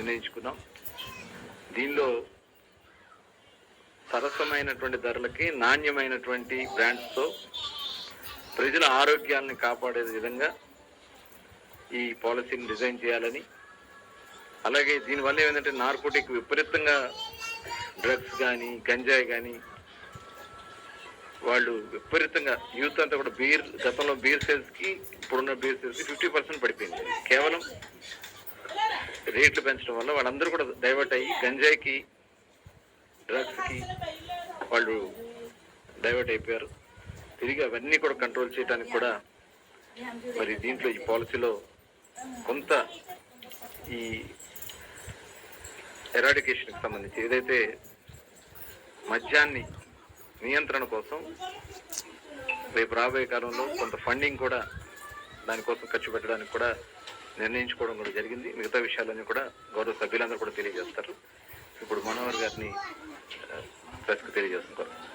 నిర్ణయించుకున్నాం. దీనిలో సరసమైనటువంటి ధరలకి నాణ్యమైనటువంటి బ్రాండ్స్తో ప్రజల ఆరోగ్యాలను కాపాడే విధంగా ఈ పాలసీని డిజైన్ చేయాలని. అలాగే దీనివల్ల ఏంటంటే నార్కోటిక్ విపరీతంగా డ్రగ్స్ కానీ గంజాయి కానీ వాళ్ళు విపరీతంగా యూత్ అంతా కూడా బీర్ గతంలో బీర్ సేల్స్కి ఇప్పుడున్న బీర్ సేల్స్కి ఫిఫ్టీ పర్సెంట్ రేట్లు పెంచడం వల్ల వాళ్ళందరూ కూడా డైవర్ట్ అయ్యి గంజాయికి డ్రగ్స్కి వాళ్ళు డైవర్ట్ అయిపోయారు. తిరిగి అవన్నీ కూడా కంట్రోల్ చేయడానికి కూడా మరి దీంట్లో ఈ పాలసీలో కొంత ఈ ఎరాడికేషన్కి సంబంధించి ఏదైతే మద్యాన్ని నియంత్రణ కోసం రేపు రాబోయే కాలంలో కొంత ఫండింగ్ కూడా దానికోసం ఖర్చు పెట్టడానికి కూడా నిర్ణయించుకోవడం కూడా జరిగింది. మిగతా విషయాలన్నీ కూడా గౌరవ సభ్యులందరూ కూడా తెలియజేస్తారు. ఇప్పుడు మనోహర్ గారిని ప్రెస్కి తెలియజేస్తున్నారు.